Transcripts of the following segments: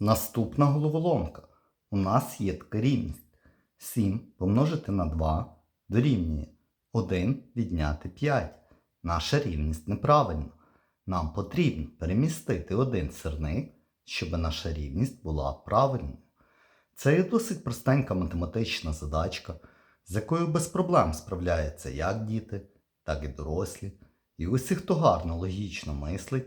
Наступна головоломка. У нас є така рівність. 7 помножити на 2 дорівнює 1 відняти 5. Наша рівність неправильна. Нам потрібно перемістити один сирник, щоб наша рівність була правильною. Це є досить простенька математична задачка, з якою без проблем справляються як діти, так і дорослі. І усі, хто гарно логічно мислить,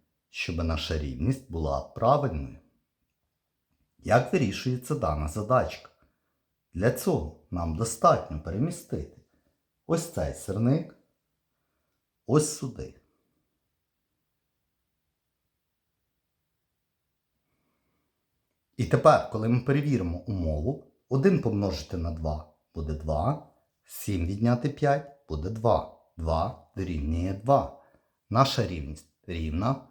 щоб наша рівність була правильною. Як вирішується дана задачка? Для цього нам достатньо перемістити ось цей сирник ось сюди. І тепер, коли ми перевіримо умову, 1 помножити на 2 буде 2, 7 відняти 5 буде 2. 2 дорівнює 2. Наша рівність рівна.